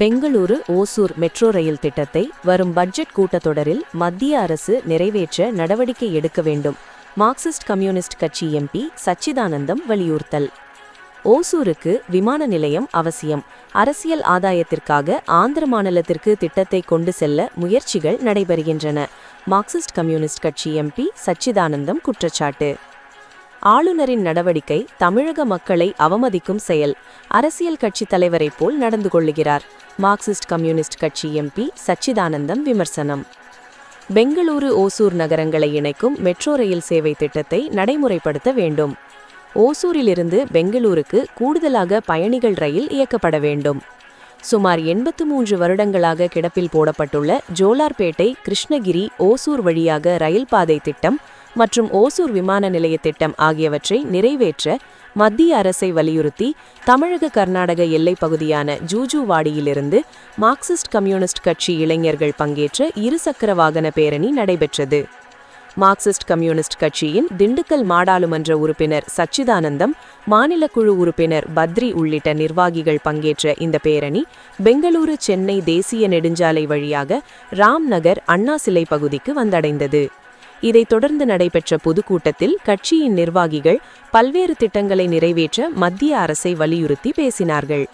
Bengaluru Hosur metro rail திட்டத்தை வரும் budget கூட்டத்தொடரில் மத்திய அரசு நிறைவேற்ற நடவடிக்கை எடுக்க வேண்டும் மார்க்சிஸ்ட் கம்யூனிஸ்ட் கட்சி எம்பி சச்சிதானந்தம் வலியுறுத்தல். ஓசூருக்கு விமான நிலையம் அவசியம் அரசியல் ஆதாயத்திற்காக ஆந்திர மாநிலத்திற்கு திட்டத்தை கொண்டு செல்ல முயற்சிகள் நடைபெறுகின்றன மார்க்சிஸ்ட் கம்யூனிஸ்ட் கட்சி எம்பி சச்சிதானந்தம் குற்றச்சாட்டு. ஆளுநரின் நடவடிக்கை தமிழக மக்களை அவமதிக்கும் செயல் அரசியல் கட்சி தலைவரைப் போல் நடந்து கொள்ளுகிறார். மார்க்சிஸ்ட் கம்யூனிஸ்ட் கட்சி எம்பி சச்சிதானந்தம் விமர்சனம். பெங்களூரு ஓசூர் நகரங்களை இணைக்கும் மெட்ரோ ரயில் சேவை திட்டத்தை நடைமுறைப்படுத்த வேண்டும். ஓசூரிலிருந்து பெங்களூருக்கு கூடுதலாக பயணிகள் ரயில் இயக்கப்பட வேண்டும். சுமார் எண்பத்து மூன்று வருடங்களாக கிடப்பில் போடப்பட்டுள்ள ஜோலார்பேட்டை கிருஷ்ணகிரி ஓசூர் வழியாக ரயில் பாதை திட்டம் மற்றும் ஓசூர் விமான நிலைய திட்டம் ஆகியவற்றை நிறைவேற்ற மத்திய அரசை வலியுறுத்தி தமிழக கர்நாடக எல்லைப் பகுதியான ஜூஜுவாடியிலிருந்து மார்க்சிஸ்ட் கம்யூனிஸ்ட் கட்சி இளைஞர்கள் பங்கேற்ற இருசக்கர வாகன பேரணி நடைபெற்றது. மார்க்சிஸ்ட் கம்யூனிஸ்ட் கட்சியின் திண்டுக்கல் மாடாளுமன்ற உறுப்பினர் சச்சிதானந்தம் மாநில குழு உறுப்பினர் பத்ரி உள்ளிட்ட நிர்வாகிகள் பங்கேற்ற இந்த பேரணி பெங்களூரு சென்னை தேசிய நெடுஞ்சாலை வழியாக ராம்நகர் அண்ணா சிலை பகுதிக்கு வந்தடைந்தது. இதைத் தொடர்ந்து நடைபெற்ற பொதுக்கூட்டத்தில் கட்சியின் நிர்வாகிகள் பல்வேறு திட்டங்களை நிறைவேற்ற மத்திய அரசை வலியுறுத்தி பேசினார்கள்.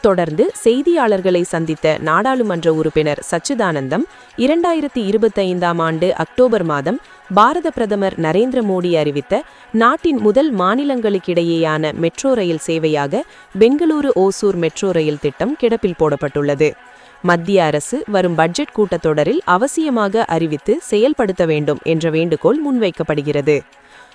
தொடர்ந்து செய்தியாளர்களை சந்தித்த நாடாளுமன்ற உறுப்பினர் சச்சிதானந்தம் இரண்டாயிரத்தி இருபத்தைந்தாம் ஆண்டு அக்டோபர் மாதம் பாரத பிரதமர் நரேந்திர மோடி அறிவித்த நாட்டின் முதல் மாநிலங்களுக்கிடையேயான மெட்ரோ ரயில் சேவையாக பெங்களூரு ஓசூர் மெட்ரோ ரயில் திட்டம் கிடப்பில் போடப்பட்டுள்ளது. மத்திய அரசு வரும் பட்ஜெட் கூட்டத்தொடரில் அவசியமாக அறிவித்து செயல்படுத்த வேண்டும் என்ற வேண்டுகோள் முன்வைக்கப்படுகிறது.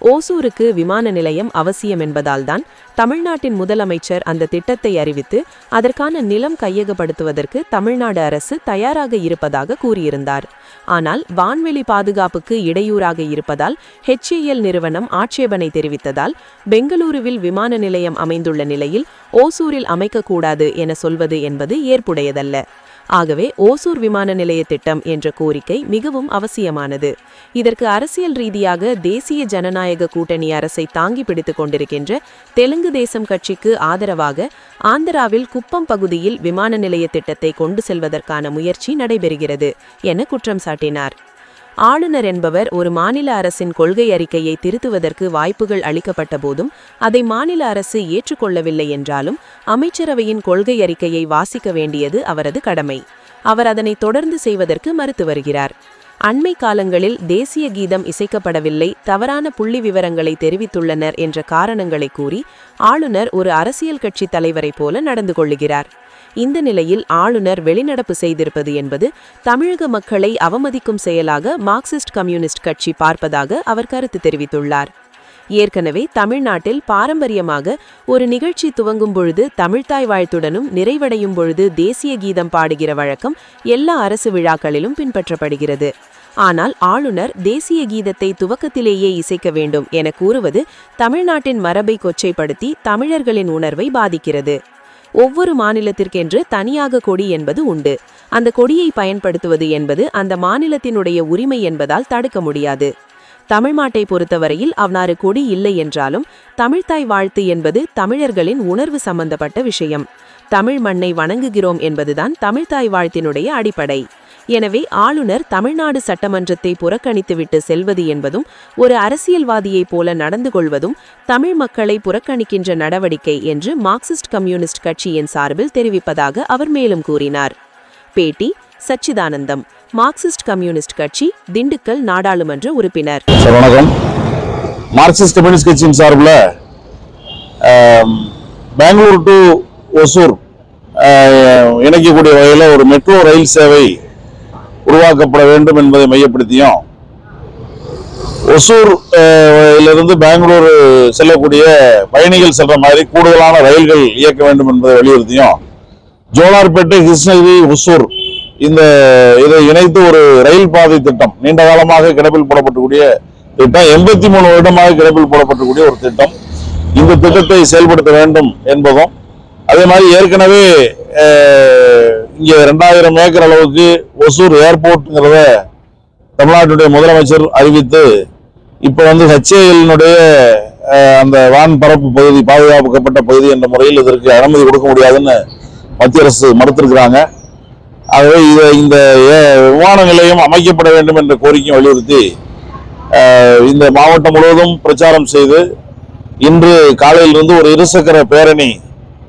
ஓசூருக்கு விமான நிலையம் அவசியம் என்பதால்தான் தமிழ்நாட்டின் முதலமைச்சர் அந்த திட்டத்தை அறிவித்து அதற்கான நிலம் கையகப்படுத்துவதற்கு தமிழ்நாடு அரசு தயாராக இருப்பதாக கூறியிருந்தார். ஆனால் வான்வெளி பாதுகாப்புக்கு இடையூறாக இருப்பதால் ஹெச்ஏஎல் நிறுவனம் ஆட்சேபனை தெரிவித்ததால் பெங்களூருவில் விமான நிலையம் அமைந்துள்ள நிலையில் ஓசூரில் அமைக்கக்கூடாது என சொல்வது என்பது ஏற்புடையதல்ல. ஆகவே ஓசூர் விமான நிலைய திட்டம் என்ற கோரிக்கை மிகவும் அவசியமானது. இதற்கு அரசியல் ரீதியாக தேசிய ஜனநாயக கூட்டணி அரசை தாங்கி பிடித்துக் கொண்டிருக்கின்ற தெலுங்கு தேசம் கட்சிக்கு ஆதரவாக ஆந்திராவில் குப்பம் பகுதியில் விமான நிலைய திட்டத்தை கொண்டு செல்வதற்கான முயற்சி நடைபெறுகிறது என குற்றம் சாட்டினார். ஆளுநர் என்பவர் ஒரு மாநில அரசின் கொள்கை அறிக்கையை திருத்துவதற்கு வாய்ப்புகள் அளிக்கப்பட்ட போதும் அதை மாநில அரசு ஏற்றுக்கொள்ளவில்லை என்றாலும் அமைச்சரவையின் கொள்கை அறிக்கையை வாசிக்க வேண்டியது அவரது கடமை. அவர் அதனை தொடர்ந்து செய்வதற்கு மறுத்து வருகிறார். அண்மை காலங்களில் தேசிய கீதம் இசைக்கப்படவில்லை தவறான புள்ளி விவரங்களை தெரிவித்துள்ளனர் என்ற காரணங்களை கூறி ஆளுநர் ஒரு அரசியல் கட்சி தலைவரைப் போல நடந்து கொள்ளுகிறார். இந்த நிலையில் ஆளுநர் வெளிநடப்பு செய்திருப்பது என்பது தமிழக மக்களை அவமதிக்கும் செயலாக மார்க்சிஸ்ட் கம்யூனிஸ்ட் கட்சி பார்ப்பதாக அவர் கருத்து தெரிவித்துள்ளார். ஏற்கனவே தமிழ்நாட்டில் பாரம்பரியமாக ஒரு நிகழ்ச்சி துவங்கும் பொழுது தமிழ்த்தாய் வாழ்த்துடனும் நிறைவடையும் பொழுது தேசிய கீதம் பாடுகிற வழக்கம் எல்லா அரசு விழாக்களிலும் பின்பற்றப்படுகிறது. ஆனால் ஆளுநர் தேசிய கீதத்தை துவக்கத்திலேயே இசைக்க வேண்டும் என கூறுவது தமிழ்நாட்டின் மரபை கொச்சைப்படுத்தி தமிழர்களின் உணர்வை பாதிக்கிறது. ஒவ்வொரு மாநிலத்திற்கென்று தனியாக கொடி என்பது உண்டு. அந்த கொடியை பயன்படுத்துவது என்பது அந்த மாநிலத்தினுடைய உரிமை என்பதால் தடுக்க முடியாது. தமிழ்நாட்டை பொறுத்தவரையில் அவ்வாறு கொடி இல்லை என்றாலும் தமிழ்தாய் வாழ்த்து என்பது தமிழர்களின் உணர்வு சம்பந்தப்பட்ட விஷயம். தமிழ் மண்ணை வணங்குகிறோம் என்பதுதான் தமிழ்தாய் வாழ்த்தினுடைய அடிப்படை. எனவே ஆளுநர் தமிழ்நாடு சட்டமன்றத்தை புறக்கணித்துவிட்டு செல்வது என்பதும் ஒரு அரசியல்வாதியைப் போல நடந்து கொள்வதும் தமிழ் மக்களை புறக்கணிக்கின்ற நடவடிக்கை என்று மார்க்சிஸ்ட் கம்யூனிஸ்ட் கட்சியின் சார்பில் தெரிவிப்பதாக அவர் மேலும் கூறினார். பேட்டி சச்சிதானந்தம் மார்க்சிஸ்ட் கம்யூனிஸ்ட் கட்சி திண்டுக்கல் நாடாளுமன்ற உறுப்பினர். வணக்கம். மார்க்சிஸ்ட் கம்யூனிஸ்ட் கட்சியின் சார்பில் பெங்களூர் டு ஒசூர் இணைக்கக்கூடிய வகையில் ஒரு மெட்ரோ ரயில் சேவை உருவாக்கப்பட வேண்டும் என்பதை மையப்படுத்தியும் ஒசூர் இருந்து பெங்களூர் செல்லக்கூடிய பயணிகள் செல்ற மாதிரி கூடுதலான ரயில்கள் இயக்க வேண்டும் என்பதை வலியுறுத்தியும் ஜோலார்பேட்டை கிருஷ்ணகிரி ஒசூர் இந்த இதை இணைத்து ஒரு ரயில் பாதை திட்டம் நீண்ட காலமாக கிடப்பில் போடப்பட்டக்கூடிய திட்டம் எண்பத்தி மூணு வருடமாக கிடப்பில் போடப்பட்டக்கூடிய ஒரு திட்டம். இந்த திட்டத்தை செயல்படுத்த வேண்டும் என்பதும் அதே மாதிரி ஏற்கனவே இங்கே ரெண்டாயிரம் ஏக்கர் அளவுக்கு ஒசூர் ஏர்போர்ட்டுங்கிறத தமிழ்நாட்டுடைய முதலமைச்சர் அறிவித்து இப்போ வந்து ஹெச்ஏஎல்னுடைய அந்த வான் பரப்பு பகுதி பாதுகாக்கப்பட்ட பகுதி என்ற முறையில் இதற்கு அனுமதி கொடுக்க முடியாதுன்னு மத்திய அரசு மறுத்திருக்கிறாங்க. ஆகவே இதை இந்த ஏ- விமான நிலையம் அமைக்கப்பட வேண்டும் என்ற கோரிக்கையை வலியுறுத்தி இந்த மாவட்டம் முழுவதும் பிரச்சாரம் செய்து இன்று காலையிலிருந்து ஒரு இருசக்கர பேரணி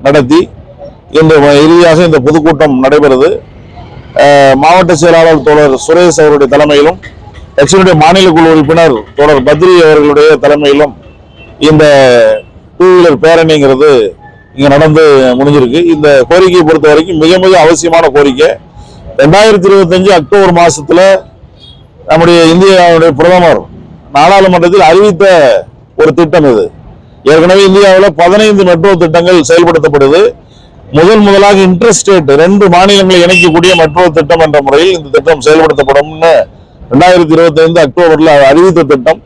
நடத்தி இன்று இறுதியாக இந்த பொதுக்கூட்டம் நடைபெறுது. மாவட்ட செயலாளர் தோழர் சுரேஷ் அவருடைய தலைமையிலும் கட்சியினுடைய மாநில குழு உறுப்பினர் தோழர் பத்ரி அவர்களுடைய தலைமையிலும் இந்த டூ வீலர் பேரணிங்கிறது இங்கே நடந்து முடிஞ்சிருக்கு. இந்த கோரிக்கையை பொறுத்த வரைக்கும் மிக மிக அவசியமான கோரிக்கை. ரெண்டாயிரத்தி இருபத்தஞ்சு அக்டோபர் மாதத்தில் நம்முடைய இந்தியாவுடைய பிரதமர் நாடாளுமன்றத்தில் அறிவித்த ஒரு திட்டம் இது. ஏற்கனவே இந்தியாவில் பதினைந்து மெட்ரோ திட்டங்கள் செயல்படுத்தப்படுது. முதல் முதலாக இன்டர்ஸ்டேட் ரெண்டு மாநிலங்களை இணைக்கக்கூடிய மற்றொரு திட்டம் என்ற முறையில் இந்த திட்டம் செயல்படுத்தப்படும்னு ரெண்டாயிரத்தி இருபத்தி ஐந்து அக்டோபர்ல அறிவித்த திட்டம்.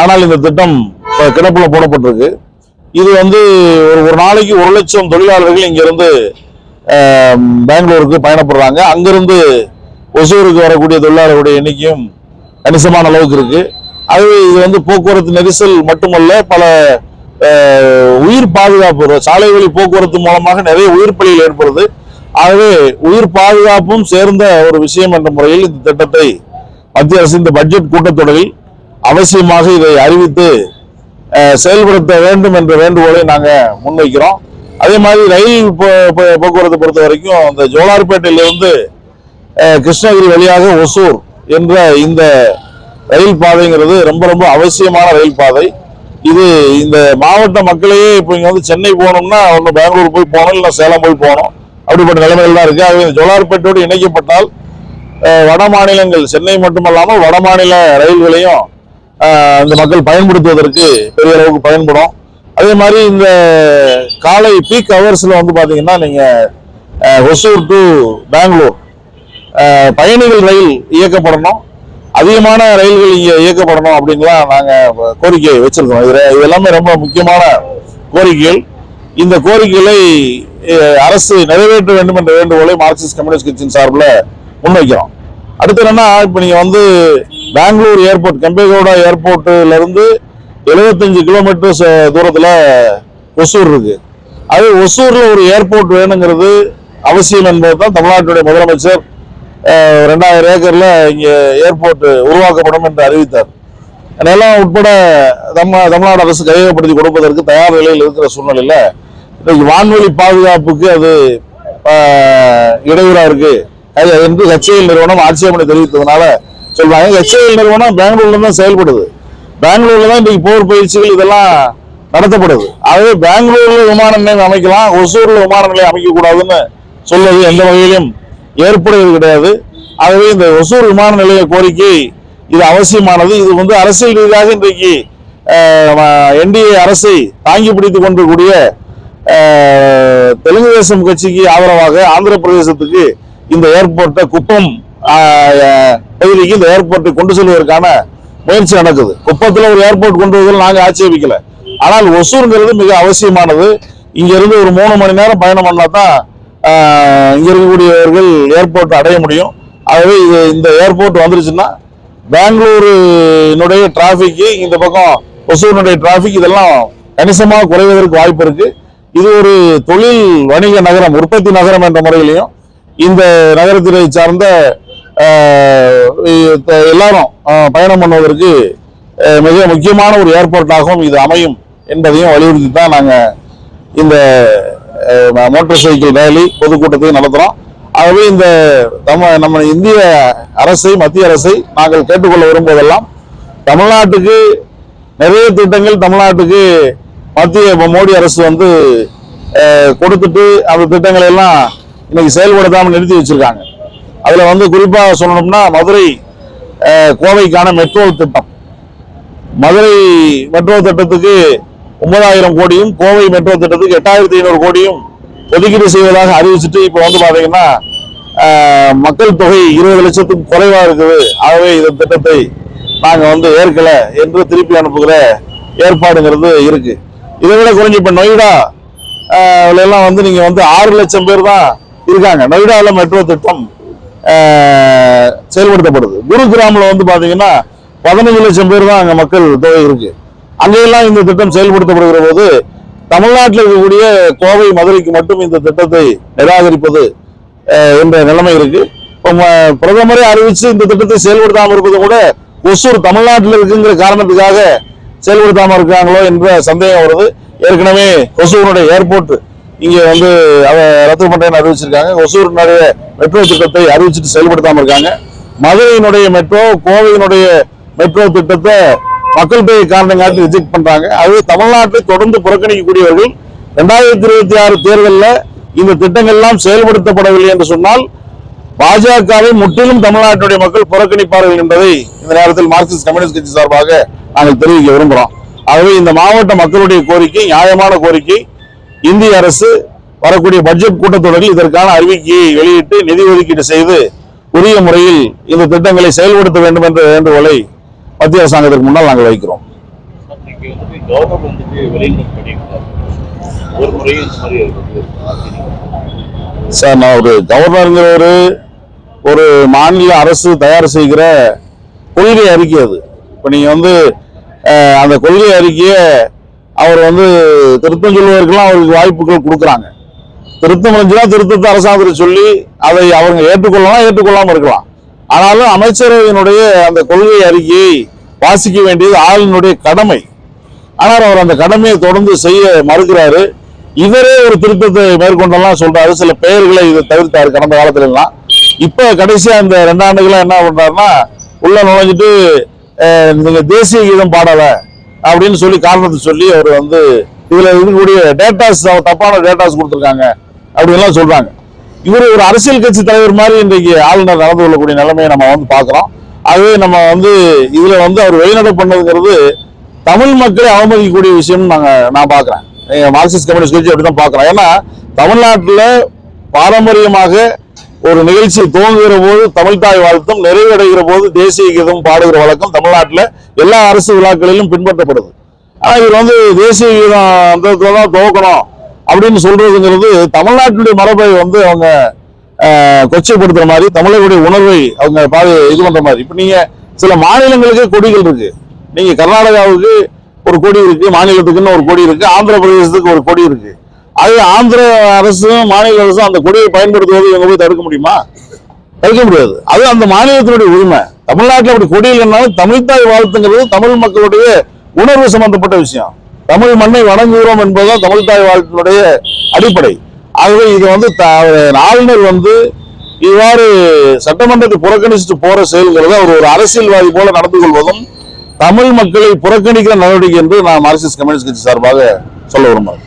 ஆனால் இந்த திட்டம் கிடப்பில் போடப்பட்டிருக்கு. இது வந்து ஒரு ஒரு நாளைக்கு ஒரு லட்சம் தொழிலாளர்கள் இங்கிருந்து பெங்களூருக்கு பயணப்படுறாங்க. அங்கிருந்து ஒசூருக்கு வரக்கூடிய தொழிலாளர்களுடைய எண்ணிக்கையும் கணிசமான அளவுக்கு இருக்கு. அது இது வந்து போக்குவரத்து நெரிசல் மட்டுமல்ல பல உயிர் பாதுகாப்பு சாலை வழி போக்குவரத்து மூலமாக நிறைய உயிர் பலிகள் ஏற்படுது. ஆகவே உயிர் பாதுகாப்பும் சேர்ந்த ஒரு விஷயம் என்ற முறையில் இந்த திட்டத்தை மத்திய அரசு இந்த பட்ஜெட் கூட்டத்தொடரில் அவசியமாக இதை அறிவித்து செயல்படுத்த வேண்டும் என்ற வேண்டுகோளை நாங்கள் முன்வைக்கிறோம். அதே மாதிரி ரயில் போ- போக்குவரத்தை பொறுத்த வரைக்கும் அந்த ஜோலார்பேட்டையிலிருந்து கிருஷ்ணகிரி வழியாக ஒசூர் என்ற இந்த ரயில் பாதைங்கிறது ரொம்ப ரொம்ப அவசியமான ரயில் பாதை. இது இந்த மாவட்ட மக்களையே இப்போ இங்கே வந்து சென்னை போகணும்னா ஒன்று பெங்களூர் போய் போகணும் இல்லை சேலம் போய் போகணும். அப்படிப்பட்ட நிலைமைகள் தான் இருக்குது ஆகவே இந்த ஜோலார்பேட்டோடு இணைக்கப்பட்டால் வட மாநிலங்கள் சென்னை மட்டுமல்லாமல் வட மாநில ரயில்களையும் இந்த மக்கள் பயன்படுத்துவதற்கு பெரிய அளவுக்கு பயன்படும். அதே மாதிரி இந்த காலை பீக் ஹவர்ஸில் வந்து பார்த்தீங்கன்னா நீங்கள் ஒசூர் டு பெங்களூர் பயணிகள் ரயில் இயக்கப்படணும். அதிகமான ரயில்கள் இங்கே இயக்கப்படணும் அப்படின்லாம் நாங்கள் கோரிக்கை வச்சிருக்கோம். இது இது எல்லாமே ரொம்ப முக்கியமான கோரிக்கைகள். இந்த கோரிக்கைகளை அரசு நிறைவேற்ற வேண்டும் என்ற வேண்டுகோளை மார்க்சிஸ்ட் கம்யூனிஸ்ட் கட்சியின் சார்பில் முன்வைக்கிறோம். அடுத்து என்னன்னா இப்போ நீங்கள் வந்து பெங்களூர் ஏர்போர்ட் கம்பேகவுடா ஏர்போர்ட்ல இருந்து 75 கிலோமீட்டர்ஸ் தூரத்தில் ஒசூர் இருக்கு. அது ஒசூரில் ஒரு ஏர்போர்ட் வேணுங்கிறது அவசியம் என்பது தான் தமிழ்நாட்டுடைய முதலமைச்சர் ரெண்டாயிரம் ஏக்கரில் இங்கே ஏர்போர்ட் உருவாக்கப்படும் என்று அறிவித்தார். அதெல்லாம் உட்பட நம்ம தமிழ்நாடு அரசு கையகப்படுத்தி கொடுப்பதற்கு தயார் நிலையில் இருக்கிற சூழ்நிலையில் இன்றைக்கு வான்வெளி பாதுகாப்புக்கு அது இடையூறாக இருக்குது இருக்கு. அது என்று ஹெச்ஏஎல் நிறுவனம் ஆட்சேபனை தெரிவித்ததுனால சொல்றாங்க. ஹெச்ஏஎல் நிறுவனம் பெங்களூர்ல தான் செயல்படுது. பெங்களூர்ல தான் இன்னைக்கு போர் பயிற்சிகள் இதெல்லாம் நடத்தப்படுது. ஆகவே பெங்களூர்ல விமான நிலையம் அமைக்கலாம் ஒசூர்ல விமான நிலையம் அமைக்க கூடாதுன்னு சொல்வது எந்த வகையிலும் ஏற்படுவது கிடையாது. ஆகவே இந்த ஒசூர் விமான நிலைய கோரிக்கை இது அவசியமானது. இது வந்து அரசியல் ரீதியாக இன்றைக்கு என்டிஏ அரசை தாங்கி பிடித்துக் கொண்டிருக்கூடிய தெலுங்கு தேசம் கட்சிக்கு ஆதரவாக ஆந்திர பிரதேசத்துக்கு இந்த ஏர்போர்ட்டை குப்பம் பகுதிக்கு இந்த ஏர்போர்ட்டை கொண்டு செல்வதற்கான முயற்சி நடக்குது. குப்பத்தில் ஒரு ஏர்போர்ட் கொண்டு வருவதில் நாங்கள் ஆட்சேபிக்கல. ஆனால் ஒசூருங்கிறது மிக அவசியமானது. இங்கிருந்து ஒரு மூணு மணி நேரம் பயணம் பண்ணால் தான் இங்கே இருக்கக்கூடியவர்கள் ஏர்போர்ட் அடைய முடியும். ஆகவே இது இந்த ஏர்போர்ட் வந்துருச்சுன்னா பெங்களூருனுடைய டிராஃபிக்கு இந்த பக்கம் ஒசூரினுடைய டிராஃபிக் இதெல்லாம் கணிசமாக குறைவதற்கு வாய்ப்பு இருக்குது இது ஒரு தொழில் வணிக நகரம் உற்பத்தி நகரம் என்ற முறையிலையும் இந்த நகரத்தினை சார்ந்த எல்லாரும் பயணம் பண்ணுவதற்கு மிக முக்கியமான ஒரு ஏர்போர்ட்டாகவும் இது அமையும் என்பதையும் வலியுறுத்தி தான் நாங்கள் இந்த மோட்டார் சைக்கிள் ரேலி பொதுக்கூட்டத்தை நடத்துகிறோம் ஆகவே இந்த நம்ம நம்ம இந்திய அரசை மத்திய அரசை நாங்கள் கேட்டுக்கொள்ள விரும்புவதெல்லாம் தமிழ்நாட்டுக்கு நிறைய திட்டங்கள் தமிழ்நாட்டுக்கு மத்திய மோடி அரசு வந்து கொடுத்துட்டு அந்த திட்டங்களை எல்லாம் இன்னைக்கு செயல்படுத்தாமல் நிறுத்தி வச்சிருக்காங்க. அதில் வந்து குறிப்பாக சொல்லணும்னா மதுரை கோவைக்கான மெட்ரோ திட்டம். மதுரை மெட்ரோ திட்டத்துக்கு ஒன்பதாயிரம் கோடியும் கோவை மெட்ரோ திட்டத்துக்கு எட்டாயிரத்தி ஐநூறு கோடியும் ஒதுக்கீடு செய்வதாக அறிவிச்சுட்டு இப்போ வந்து பார்த்தீங்கன்னா மக்கள் தொகை இருபது லட்சத்துக்கு குறைவாக இருக்குது. ஆகவே இந்த திட்டத்தை நாங்கள் வந்து ஏற்கலை என்று திருப்பி அனுப்புகிற ஏற்பாடுங்கிறது இருக்குது இதை விட குறைஞ்சு இப்போ நொய்டா எல்லாம் வந்து நீங்கள் வந்து ஆறு லட்சம் பேர் தான் இருக்காங்க. நொய்டாவில் மெட்ரோ திட்டம் செயல்படுத்தப்படுது. குருகிராமில் வந்து பார்த்தீங்கன்னா பதினஞ்சு லட்சம் பேர் தான் அங்கே மக்கள் தொகை இருக்குது அங்கெல்லாம் இந்த திட்டம் செயல்படுத்தப்படுகிற போது தமிழ்நாட்டில் இருக்கக்கூடிய கோவை மதுரைக்கு மட்டும் இந்த திட்டத்தை நிராகரிப்பது என்ற நிலைமை இருக்கு. இப்போ பிரதமரே அறிவிச்சு இந்த திட்டத்தை செயல்படுத்தாமல் இருப்பது கூட ஒசூர் தமிழ்நாட்டில் இருக்குங்கிற காரணத்துக்காக செயல்படுத்தாமல் இருக்காங்களோ என்ற சந்தேகம் வருது. ஏற்கனவே ஒசூருடைய ஏர்போர்ட் இங்கே வந்து அதை ரத்து பண்றேன்னு அறிவிச்சிருக்காங்க. ஒசூரினுடைய மெட்ரோ திட்டத்தை அறிவிச்சிட்டு செயல்படுத்தாமல் இருக்காங்க. மதுரையினுடைய மெட்ரோ கோவையினுடைய மெட்ரோ திட்டத்தை மக்கள் தொகை காரணம் காட்டி ரிஜெக்ட் பண்றாங்க. அது தமிழ்நாட்டை தொடர்ந்து புறக்கணிக்கக்கூடியவர்கள் ரெண்டாயிரத்தி இருபத்தி ஆறு தேர்தலில் இந்த திட்டங்கள்லாம் செயல்படுத்தப்படவில்லை என்று சொன்னால் பாஜகவை முற்றிலும் தமிழ்நாட்டுடைய மக்கள் புறக்கணிப்பார்கள் என்பதை இந்த நேரத்தில் மார்க்சிஸ்ட் கம்யூனிஸ்ட் கட்சி சார்பாக நாங்கள் தெரிவிக்க விரும்புகிறோம். ஆகவே இந்த மாவட்ட மக்களுடைய கோரிக்கை நியாயமான கோரிக்கை இந்திய அரசு வரக்கூடிய பட்ஜெட் கூட்டத்தொடரில் இதற்கான அறிவிக்கையை வெளியிட்டு நிதி ஒதுக்கீடு செய்து உரிய முறையில் இந்த திட்டங்களை செயல்படுத்த வேண்டும் என்ற வேண்டுகோளை மத்திய அரசாங்கத்திற்கு முன்னால் நாங்கள் வைக்கிறோம். சார் நான் ஒரு கவர்னருங்கிற ஒரு மாநில அரசு தயார் செய்கிற கொள்கை அறிக்கை அது. இப்போ நீங்கள் வந்து அந்த கொள்கை அறிக்கையை அவர் வந்து திருத்தம் சொல்வதற்கெல்லாம் அவருக்கு வாய்ப்புகள் கொடுக்குறாங்க. திருத்தம் முடிஞ்சுனா திருத்தத்தை அரசாங்கத்தில் சொல்லி அதை அவங்க ஏற்றுக்கொள்ளலாம் ஏற்றுக்கொள்ளாமல் இருக்கலாம். ஆனாலும் அமைச்சரவையினுடைய அந்த கொள்கை அறிக்கையை வாசிக்க வேண்டியது ஆளுநருடைய கடமை. ஆனால் அவர் அந்த கடமையை தொடர்ந்து செய்ய மறுக்கிறாரு. இவரே ஒரு திருத்தத்தை மேற்கொண்டெல்லாம் சொல்றாரு. சில பெயர்களை இதை தவிர்த்தாரு கடந்த காலத்துல இப்போ இப்ப கடைசியா இந்த ரெண்டாண்டுகளா என்ன பண்றாருன்னா உள்ள நுழைஞ்சிட்டு அஹ், நீங்க தேசிய கீதம் பாடல அப்படின்னு சொல்லி காரணத்தை சொல்லி அவர் வந்து இதுல இருக்கக்கூடிய டேட்டாஸ் தப்பான டேட்டாஸ் கொடுத்துருக்காங்க அப்படின்லாம் சொல்றாங்க. இவர் ஒரு அரசியல் கட்சி தலைவர் மாதிரி இன்றைக்கு ஆளுநர் நடந்து கொள்ளக்கூடிய நிலைமையை நம்ம வந்து பார்க்குறோம். அது நம்ம வந்து இதில் வந்து அவர் வெளிநடை பண்ணதுங்கிறது தமிழ் மக்களை அவமதிக்கக்கூடிய விஷயம்னு நாங்கள் நான் பார்க்குறேன். எங்க மார்க்சிஸ்ட் கம்யூனிஸ்ட் கட்சி அப்படிதான் பார்க்குறோம். ஏன்னா தமிழ்நாட்டில் பாரம்பரியமாக ஒரு நிகழ்ச்சி துவங்குகிற போது தமிழ்தாய் வாழ்த்தும் நிறைவடைகிற போது தேசிய கீதம் பாடுகிற வழக்கம் தமிழ்நாட்டில் எல்லா அரசு விழாக்களிலும் பின்பற்றப்படுது. ஆனால் இவர் வந்து தேசிய கீதம் அந்த தான் துவக்கணும். அப்படின்னு சொல்றதுங்கிறது தமிழ்நாட்டினுடைய மரபை வந்து அவங்க கொச்சைப்படுத்துற மாதிரி தமிழர்களுடைய உணர்வை அவங்க பாது இது பண்ற மாதிரி. இப்ப நீங்க சில மாநிலங்களுக்கு கொடிகள் இருக்கு. நீங்க கர்நாடகாவுக்கு ஒரு கொடி இருக்கு மாநிலத்துக்குன்னு ஒரு கொடி இருக்கு ஆந்திர பிரதேசத்துக்கு ஒரு கொடி இருக்கு. அது ஆந்திர அரசும் மாநில அரசும் அந்த கொடியை பயன்படுத்துவது இவங்க போய் தடுக்க முடியுமா? தடுக்க முடியாது. அது அந்த மாநிலத்தினுடைய உரிமை. தமிழ்நாட்டில் அப்படி கொடி இல்லைன்னாலும் தமிழ்தாய் வாழ்த்துங்கிறது தமிழ் மக்களுடைய உணர்வு சம்பந்தப்பட்ட விஷயம். தமிழ் மண்ணை வணங்குகிறோம் என்பதுதான் தமிழ்தாய் வாழ்க்கையுடைய அடிப்படை. ஆகவே இது வந்து த- ஆளுநர் வந்து இவ்வாறு சட்டமன்றத்தை புறக்கணிச்சுட்டு போற செயல்கிறது அவர் ஒரு அரசியல்வாதி போல நடந்து கொள்வதும் தமிழ் மக்களை புறக்கணிக்கிற நடவடிக்கை என்று நான் மார்க்சிஸ்ட் கம்யூனிஸ்ட் கட்சி சார்பாக சொல்ல விரும்புகிறேன்